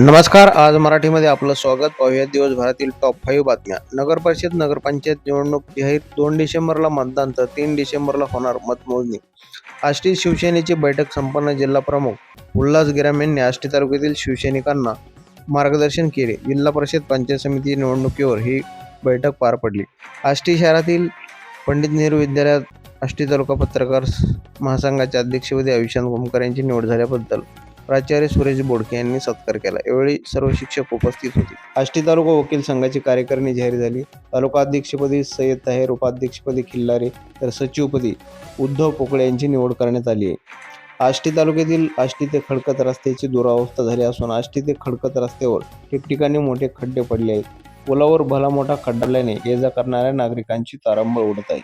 नमस्कार आज मराठीमध्ये आपलं स्वागत. पाहूया दिवसभरातील टॉप फाईव्ह बातम्या. नगर परिषद नगरपंचायत निवडणूक जाहीर दोन डिसेंबरला मतदान तर तीन डिसेंबरला होणार मतमोजणी. आष्टी शिवसेनेची बैठक संपन्न जिल्हा प्रमुख उल्हास गिराम यांनी आष्टी तालुक्यातील शिवसैनिकांना मार्गदर्शन केले. जिल्हा परिषद पंचायत समिती निवडणुकीवर ही बैठक पार पडली. आष्टी शहरातील पंडित नेहरू विद्यालयात आष्टी तालुका पत्रकार महासंघाच्या अध्यक्षपदी अविशांत गोमकर यांची निवड झाल्याबद्दल प्राचार्य सुरेश बोडके यांनी सत्कार केला. यावेळी सर्व शिक्षक उपस्थित होते. आष्टी तालुका वकील संघाची कार्यकारिणी जाहीर झाली. तालुका अध्यक्षपदी सय्यद ताहेर उपाध्यक्षपदी खिल्लारे तर सचिवपदी उद्धव पोकळे यांची निवड करण्यात आली आहे. आष्टी तालुक्यातील आष्टी ते खडकत रस्त्याची दुरावस्था झाली असून आष्टी ते खडकत रस्त्यावर ठिकठिकाणी मोठे खड्डे पडले आहेत. पुलावर भला मोठा खड्डाल्याने ये जा करणाऱ्या नागरिकांची तारंबळ उडत आहे.